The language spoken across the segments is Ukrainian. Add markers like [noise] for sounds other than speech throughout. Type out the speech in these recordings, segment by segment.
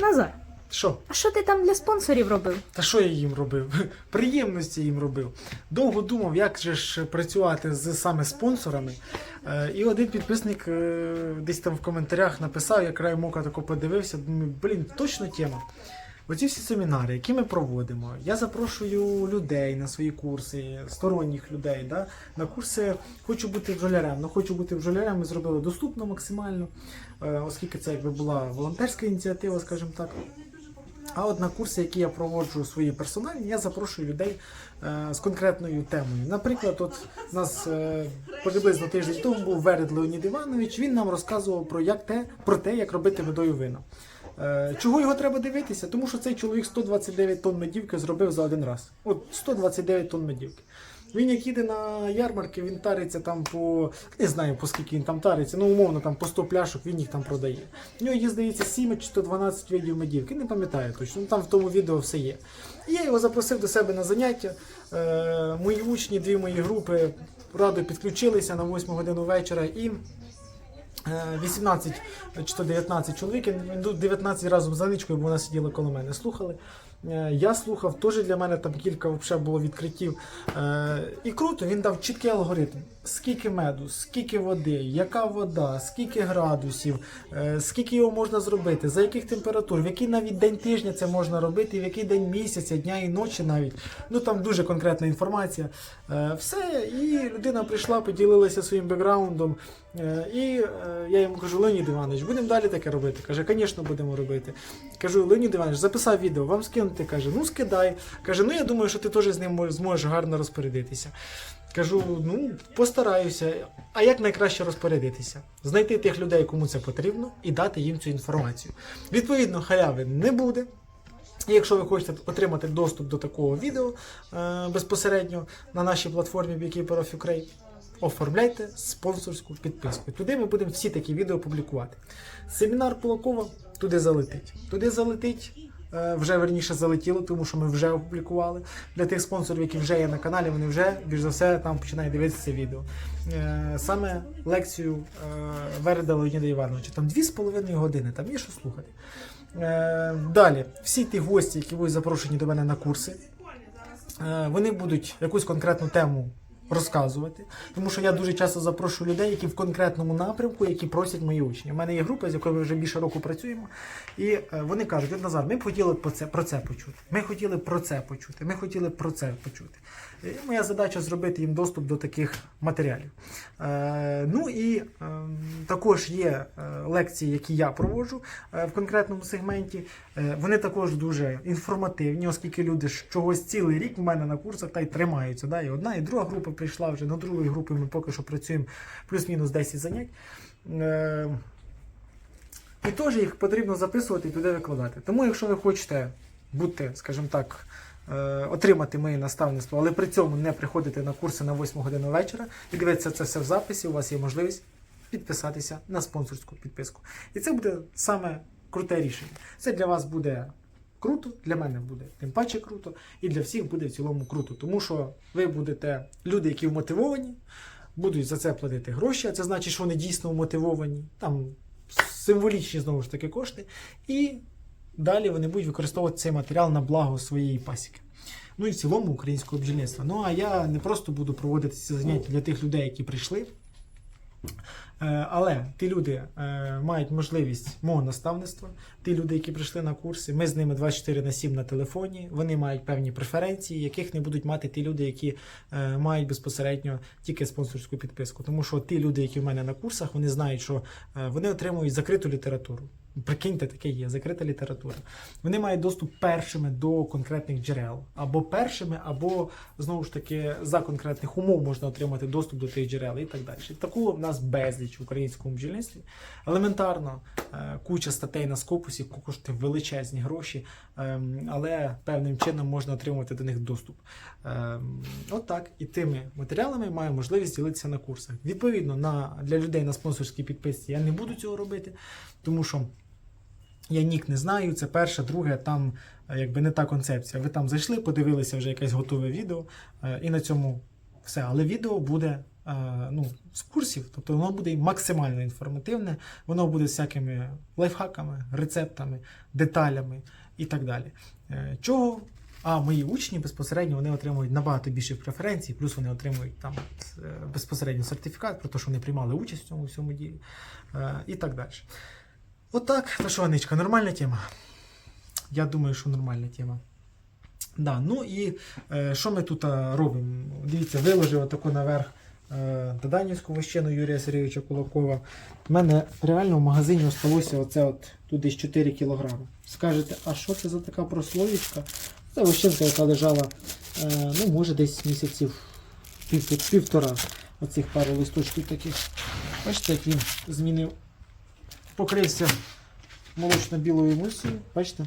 Назар, Що? а що ти там для спонсорів робив? Та що я їм робив? [laughs] Приємності їм робив. Довго думав, як же ж працювати з саме спонсорами. Е, І один підписник е, десь там в коментарях написав, я край мока тако подивився. Думаю, блін, точно тема. Оці всі семінари, які ми проводимо, я запрошую людей на свої курси, сторонніх людей. Да? На курси хочу бути бджолярем. Ну, хочу бути бджолярем, ми зробили доступно максимально, е, оскільки це якби була волонтерська ініціатива, скажімо так. А от на курси, які я проводжу свої персональні, я запрошую людей е, з конкретною темою. Наприклад, от у нас е, приблизно тиждень тому був Веред Леонід Іванович. Він нам розказував про як те, про те, як робити медою вина. Е, чого його треба дивитися? Тому що цей чоловік 129 тонн медівки зробив за один раз. От 129 тонн медівки. Він як їде на ярмарки, він тариться там по не знаю по скільки він там тариться, ну умовно там по 100 пляшок він їх там продає. У нього є, здається, 7 чи 112 видів медівки, не пам'ятаю точно. Ну там в тому відео все є. І я його запросив до себе на заняття. Е, мої учні, дві мої групи радо підключилися на 8 годину вечора і. Е, 18 чи то 19 чоловік, ну, 19 разом з Аничкою, бо вона сиділа коло мене, слухали. Е, Я слухав, теж для мене там кілька взагалі було відкриттів. Е, І круто, він дав чіткий алгоритм. Скільки меду, скільки води, яка вода, скільки градусів, е, скільки його можна зробити, за яких температур, в який навіть день тижня це можна робити, в який день місяця, дня і ночі навіть. Ну там дуже конкретна інформація. Все, і людина прийшла, поділилася своїм бекграундом. І я йому кажу, Леонід Іванович, будемо далі таке робити. Каже, звісно, будемо робити. Кажу, Леонід Іванович, записав відео, вам скинути. Каже, ну скидай. Каже, ну я думаю, що ти теж з ним зможеш гарно розпорядитися. Кажу, ну постараюся. А як найкраще розпорядитися? Знайти тих людей, кому це потрібно, і дати їм цю інформацію. Відповідно, халяви не буде. І якщо ви хочете отримати доступ до такого відео е, безпосередньо на нашій платформі Beekeeper of Ukraine, оформляйте спонсорську підписку. Туди ми будемо всі такі відео публікувати. Семінар Кулакова туди залетить. Туди залетить. Е, Вже верніше залетіло, тому що ми вже опублікували. Для тих спонсорів, які вже є на каналі, вони вже більш за все там починають дивитися це відео. Е, Саме лекцію е, Вереда Леоніда Івановича. Там 2,5 години, там є що слухати. Далі, всі ті гості, які будуть запрошені до мене на курси, вони будуть якусь конкретну тему розказувати. Тому що я дуже часто запрошую людей, які в конкретному напрямку, які просять мої учні. У мене є група, з якою ми вже більше року працюємо, і е, вони кажуть: «От, Назар, ми б хотіли про це, про це почути. Ми хотіли про це почути. Ми хотіли про це почути. І моя задача зробити їм доступ до таких матеріалів. Е, ну і е, також є е, лекції, які я проводжу е, в конкретному сегменті. Е, вони також дуже інформативні, оскільки люди чогось цілий рік в мене на курсах та й тримаються. Да? І одна, і друга група прийшла вже на другої групи. Ми поки що працюємо плюс-мінус 10 занять. Е, і теж їх потрібно записувати і туди викладати. Тому, якщо ви хочете бути, скажімо так, е, отримати моє наставництво, але при цьому не приходити на курси на 8 годину вечора і дивитися це все в записі, у вас є можливість підписатися на спонсорську підписку. І це буде саме круте рішення. Це для вас буде круто, для мене буде тим паче круто, і для всіх буде в цілому круто. Тому що ви будете люди, які вмотивовані, будуть за це платити гроші, а це значить, що вони дійсно вмотивовані. Там символічні знову ж таки кошти. І далі вони будуть використовувати цей матеріал на благо своєї пасіки. Ну і в цілому українського бджільництва. Ну а я не просто буду проводити ці заняття для тих людей, які прийшли. Е, Але ті люди е, мають можливість мого наставництва, ті люди, які прийшли на курси, ми з ними 24 на 7 на телефоні, вони мають певні преференції, яких не будуть мати ті люди, які е, мають безпосередньо тільки спонсорську підписку. Тому що ті люди, які в мене на курсах, вони знають, що вони отримують закриту літературу. Прикиньте, таке є, закрита література. Вони мають доступ першими до конкретних джерел, або першими, або знову ж таки за конкретних умов можна отримати доступ до тих джерел і так далі. Такого в нас безліч в українському бджільництві. Елементарно, е, куча статей на скопусі коштує величезні гроші, ем, але певним чином можна отримувати до них доступ. Ем, От так. І тими матеріалами маю можливість ділитися на курсах. Відповідно, на, для людей на спонсорській підписці я не буду цього робити, тому що. Я нік не знаю, це перше, друге, там е, якби не та концепція. Ви там зайшли, подивилися вже якесь готове відео, е, і на цьому все. Але відео буде е, ну, з курсів, тобто воно буде максимально інформативне, воно буде з всякими лайфхаками, рецептами, деталями і так далі. Чого? А мої учні безпосередньо вони отримують набагато більше преференцій, плюс вони отримують там безпосередньо сертифікат про те, що вони приймали участь в цьому всьому ділі і так далі. Отак, та що, Аничка, нормальна тема. Я думаю, що нормальна тема. Да, ну і е, що ми тут е, робимо? Дивіться, виложив отаку наверх е, Доданівську вощину Юрія Сергійовича Кулакова. У мене реально в магазині осталося оце от тут десь 4 кілограми. Скажете, а що це за така прослоєчка? Це вощинка, яка лежала, е, ну, може, десь місяців пів, півтора. Оцих пару листочків таких. Бачите, як він змінив, покрився молочно-білою емульсією. Бачите?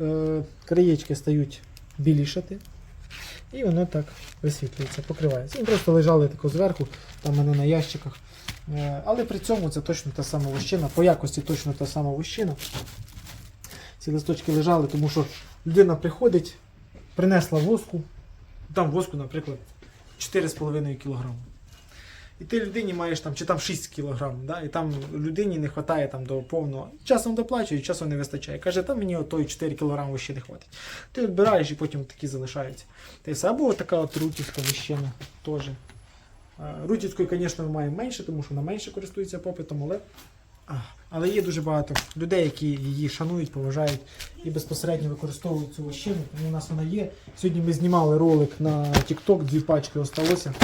Е, краєчки стають білішати. І воно так висвітлюється, покривається. Вони просто лежали тако зверху, там вони на ящиках. Е, Але при цьому це точно та сама вощина, по якості точно та сама вощина. Ці листочки лежали, тому що людина приходить, принесла воску, там воску, наприклад, 4,5 кг. І ти людині маєш там, чи там 6 кг, да? і там людині не вистачає там до повного. Часом доплачує, часом не вистачає. Каже, там мені отої 4 кг ще не хватить. Ти відбираєш і потім такі залишаються. Та. Або така от рутівська вищина теж. Е, Рутівської, звісно, ми маємо менше, тому що вона менше користується попитом, але. Але є дуже багато людей, які її шанують, поважають і безпосередньо використовують цю вощину. Тому у нас вона є. Сьогодні ми знімали ролик на TikTok, дві пачки осталося.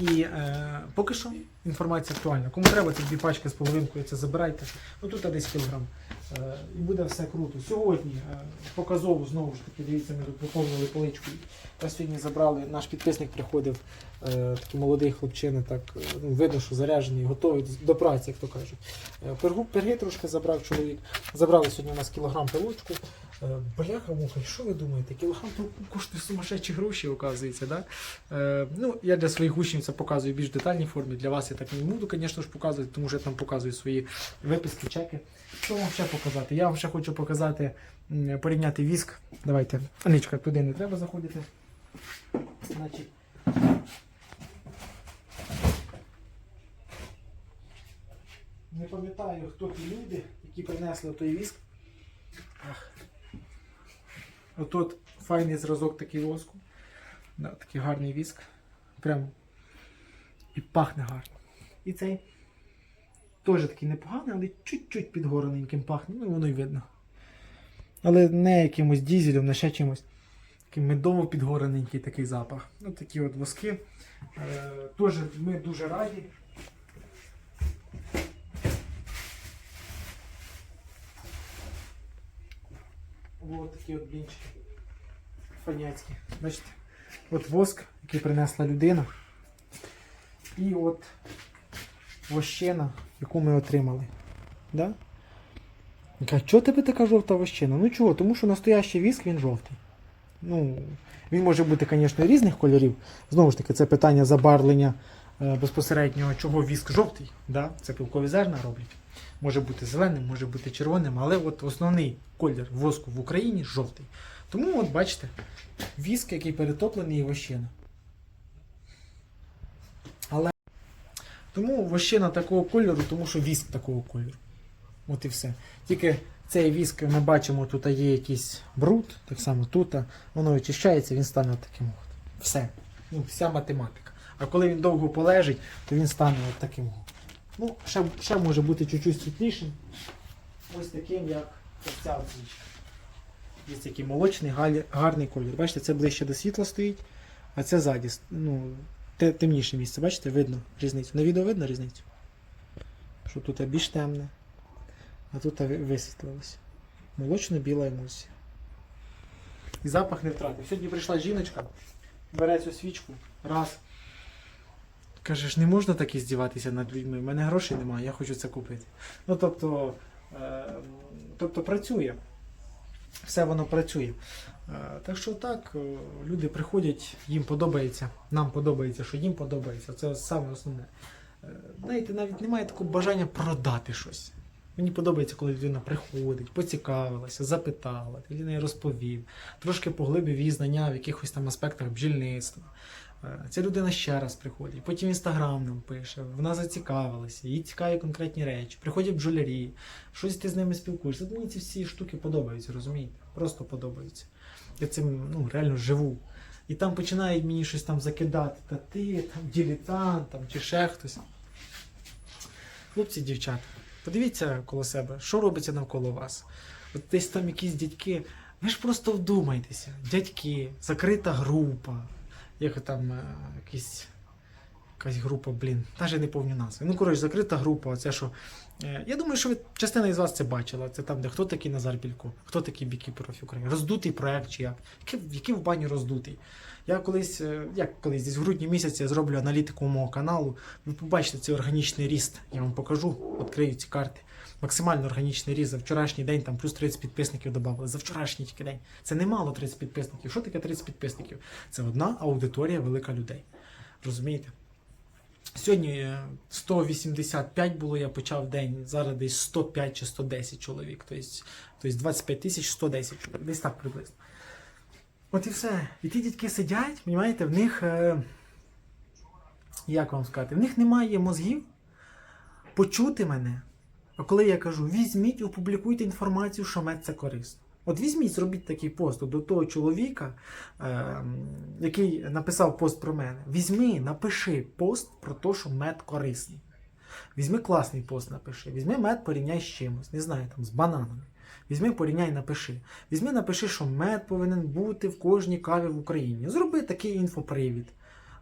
І е, поки що інформація актуальна. Кому треба ці дві пачки з половинкою, це забирайте. Ну тут десь кілограм. Е, і буде все круто. Сьогодні е, показово знову ж таки, дивіться, ми тут поповнили поличку. Та сьогодні забрали, наш підписник приходив, е, такий молодий хлопчина, так ну, видно, що заряджений, готовий до праці, як то кажуть. Перги трошки забрав чоловік. Забрали сьогодні у нас кілограм пилочку. Бляха муха, що ви думаєте? Кілограм коштує сумасшедші гроші, оказується, да? Е, ну, я для своїх учнів це показую в більш детальній формі. Для вас я так не буду, звісно ж, показувати, тому що я там показую свої виписки, чеки. Що вам ще показати? Я вам ще хочу показати, порівняти віск. Давайте. Аничка, туди не треба заходити. Значить. Не пам'ятаю, хто ті люди, які принесли той віск. Ах. Отут файний зразок такий воску. Да, такий гарний віск. Прям і пахне гарно. І цей теж такий непоганий, але чуть-чуть підгорененьким пахне, ну воно й видно. Але не якимось дізелем, не ще чимось. Такий медово підгорененький такий запах. Ну такі от воски. Е, теж ми дуже раді. Ось такі от блінчики. Фаняцькі. Бачите? От воск, який принесла людина. І от вощина, яку ми отримали. Да? Каже, чого тебе така жовта вощина? Ну чого? Тому що настоящий віск він жовтий. Ну, він може бути, звісно, різних кольорів. Знову ж таки, це питання забарвлення е, безпосередньо, чого віск жовтий. Да? Це пілкові зерна роблять. Може бути зеленим, може бути червоним, але от основний колір воску в Україні жовтий. Тому, от бачите, віск, який перетоплений і вощина. Але тому вощина такого кольору, тому що віск такого кольору. От і все. Тільки цей віск ми бачимо, тут є якийсь бруд, так само тут, воно очищається, він стане таким от. Все. Ну, вся математика. А коли він довго полежить, то він стане от таким. Ну, ще, ще може бути чуть-чуть світлішим. Ось таким, як ця оцінка. Є такий молочний, гарний колір. Бачите, це ближче до світла стоїть, а це ззаді. Ну, темніше місце. Бачите, видно різницю. На відео видно різницю? Що тут більш темне, а тут ви- висвітлилося. Молочно-біла емульсія. І запах не втратив. Сьогодні прийшла жіночка, бере цю свічку, раз. Кажеш, не можна так і здіватися над людьми. У мене грошей немає, я хочу це купити. Ну тобто, е, тобто працює. Все воно працює. Е, так що так, е, люди приходять, їм подобається, нам подобається, що їм подобається. Це саме основне. Е, знаєте, навіть немає такого бажання продати щось. Мені подобається, коли людина приходить, поцікавилася, запитала, ти неї розповів, трошки поглибив її знання в якихось там аспектах бджільництва. Ця людина ще раз приходить, потім інстаграм нам пише, вона зацікавилася, їй цікаві конкретні речі. Приходять бджолярі, щось ти з ними спілкуєшся. Мені ці всі штуки подобаються, розумієте? Просто подобаються. Я цим ну, реально живу. І там починають мені щось там закидати, та ти, там ділітант, там, чи ще хтось. Хлопці, дівчата, подивіться коло себе, що робиться навколо вас. От десь там якісь дядьки. Ви ж просто вдумайтеся, дядьки, закрита група, як там е, якісь, якась група, блін, навіть не повні назви. Ну, коротше, закрита група, оце що. Е, я думаю, що ви частина із вас це бачила. Це там, де хто такий Назар Білько, хто такий of України. Роздутий проект чи як? Який, який в бані роздутий? Я колись, е, як колись, десь в грудні місяці я зроблю аналітику мого каналу. Ви побачите цей органічний ріст. Я вам покажу, відкрию ці карти. Максимально органічний ріст за вчорашній день, там плюс 30 підписників додали. За вчорашній тільки день. Це немало 30 підписників. Що таке 30 підписників? Це одна аудиторія велика людей. Розумієте? Сьогодні е, 185 було, я почав день, зараз десь 105 чи 110 чоловік. Тобто, тобто 25 тисяч 110 чоловік. Десь так приблизно. От і все. І ті дядьки сидять, розумієте, в них. Е, як вам сказати, в них немає мозгів почути мене. А коли я кажу, візьміть, опублікуйте інформацію, що мед це корисно. От візьміть, зробіть такий пост до того чоловіка, е, який написав пост про мене. Візьми, напиши пост про те, що мед корисний. Візьми класний пост, напиши. Візьми мед, порівняй з чимось, не знаю, там, з бананами. Візьми, порівняй, напиши. Візьми, напиши, що мед повинен бути в кожній каві в Україні. Зроби такий інфопривід,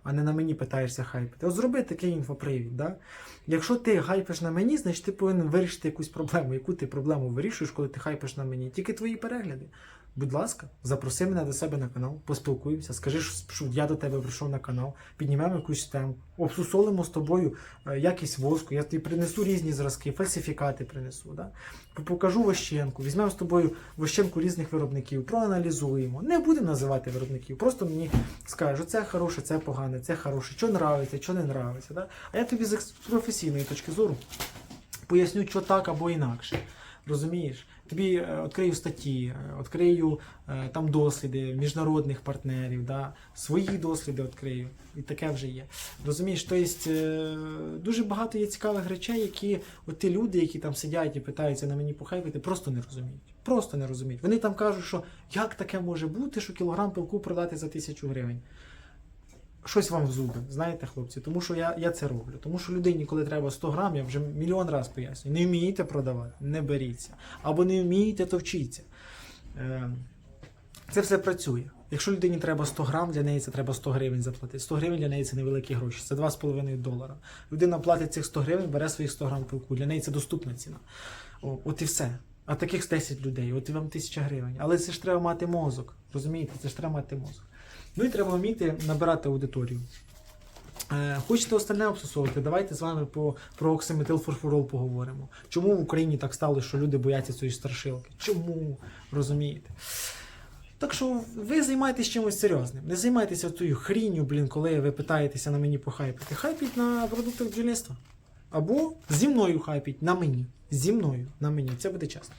а не на мені питаєшся хайпити. От зроби такий інфопривід. Да? Якщо ти хайпиш на мені, значить ти повинен вирішити якусь проблему. Яку ти проблему вирішуєш, коли ти хайпиш на мені? Тільки твої перегляди. Будь ласка, запроси мене до себе на канал, поспілкуємося, скажи, що я до тебе прийшов на канал, піднімемо якусь тему, обсусолимо з тобою е, якість воску, я тобі принесу різні зразки, фальсифікати принесу. Да? Покажу вощенку, візьмемо з тобою вощенку різних виробників, проаналізуємо. Не будемо називати виробників, просто мені скажуть, це хороше, це погане, це хороше, що нравиться, що не нравиться. Да? А я тобі з професійної точки зору поясню, що так або інакше. Розумієш? Тобі е, відкрию статті, е, відкрию е, там досліди міжнародних партнерів, да? свої досліди відкрию. І таке вже є. Розумієш, тобто дуже багато є цікавих речей, які от ті люди, які там сидять і питаються на мені похайпити, просто не розуміють. Просто не розуміють. Вони там кажуть, що як таке може бути, що кілограм пилку продати за тисячу гривень. Щось вам в зуби, знаєте, хлопці, тому що я, я це роблю. Тому що людині, коли треба 100 грам, я вже мільйон разів пояснюю. Не вмієте продавати, не беріться. Або не вмієте, то вчіться. Е, Це все працює. Якщо людині треба 100 грам, для неї це треба 100 гривень заплатити. 100 гривень для неї це невеликі гроші, це 2,5 долара. Людина платить цих 100 гривень, бере своїх 100 грам пилку. Для неї це доступна ціна. О, от і все. А таких 10 людей, от і вам 1000 гривень. Але це ж треба мати мозок. Розумієте? Це ж треба мати мозок. Ну і треба вміти набирати аудиторію. Е, Хочете остальне обсусовувати? Давайте з вами по, про оксиметилфурфурол поговоримо. Чому в Україні так сталося, що люди бояться цієї страшилки? Чому? Розумієте? Так що ви займайтесь чимось серйозним. Не займайтеся тою хрінню, блін, коли ви питаєтеся на мені похайпити. Хайпіть на продуктах бджільництва. Або зі мною хайпіть на мені. Зі мною на мені. Це буде чесно.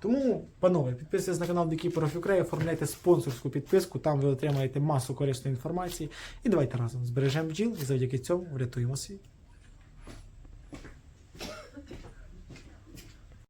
Тому, панове, підписуйтесь на канал of Ukraine, оформляйте спонсорську підписку, там ви отримаєте масу корисної інформації. І давайте разом збережемо бджіл і завдяки цьому врятуємо світ.